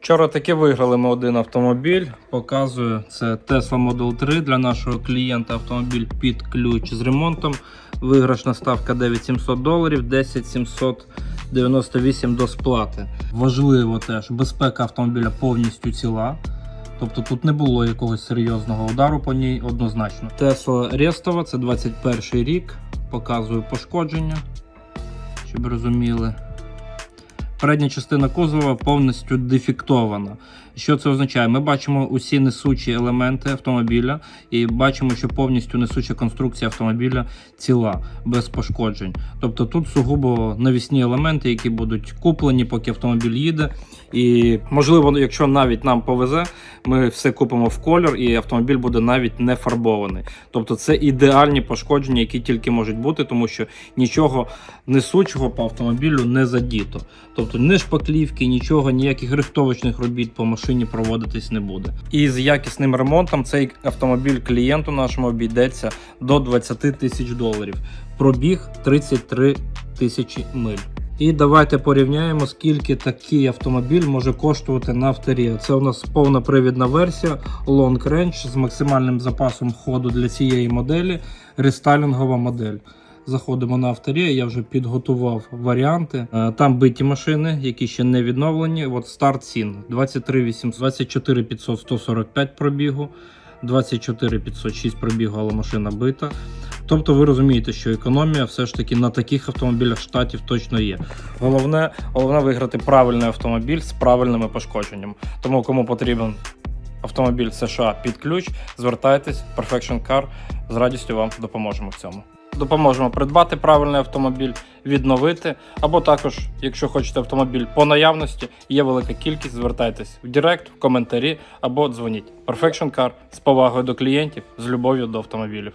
Вчора таки виграли ми один автомобіль. Показую, це Tesla Model 3 для нашого клієнта автомобіль під ключ з ремонтом. Виграшна ставка 9700 доларів, 10798 до сплати. Важливо теж, безпека автомобіля повністю ціла. Тобто тут не було якогось серйозного удару по ній однозначно. Tesla Рестова, це 21 рік. Показую пошкодження, щоб розуміли. Передня частина кузова повністю дефектована. Що це означає? Ми бачимо усі несучі елементи автомобіля і бачимо, що повністю несуча конструкція автомобіля ціла, без пошкоджень. Тобто тут сугубо навісні елементи, які будуть куплені, поки автомобіль їде. І можливо, якщо навіть нам повезе, ми все купимо в колір, і автомобіль буде навіть не фарбований. Тобто це ідеальні пошкодження, які тільки можуть бути, тому що нічого несучого по автомобілю не задіто. Тобто не шпаклівки, нічого, ніяких рихтовочних робіт по машині проводитись не буде. І з якісним ремонтом цей автомобіль клієнту нашому обійдеться до 20 тисяч доларів. Пробіг 33 тисячі миль. І давайте порівняємо, скільки такий автомобіль може коштувати на авторі. Це у нас повна привідна версія Long Range з максимальним запасом ходу для цієї моделі, рестайлінгова модель. Заходимо на авторі, я вже підготував варіанти. Е, Там биті машини, які ще не відновлені. От старт цін 23 800, 24 500, 145 пробігу, 24 506 пробігу, але машина бита. Тобто ви розумієте, що економія все ж таки на таких автомобілях штатів точно є. Головне, головне виграти правильний автомобіль з правильними пошкодженнями. Тому кому потрібен автомобіль США під ключ, звертайтесь, Perfection Car, з радістю вам допоможемо в цьому. Допоможемо придбати правильний автомобіль, відновити, або також, якщо хочете автомобіль по наявності, є велика кількість, звертайтесь в Директ, в коментарі або дзвоніть. Perfection Car з повагою до клієнтів, з любов'ю до автомобілів.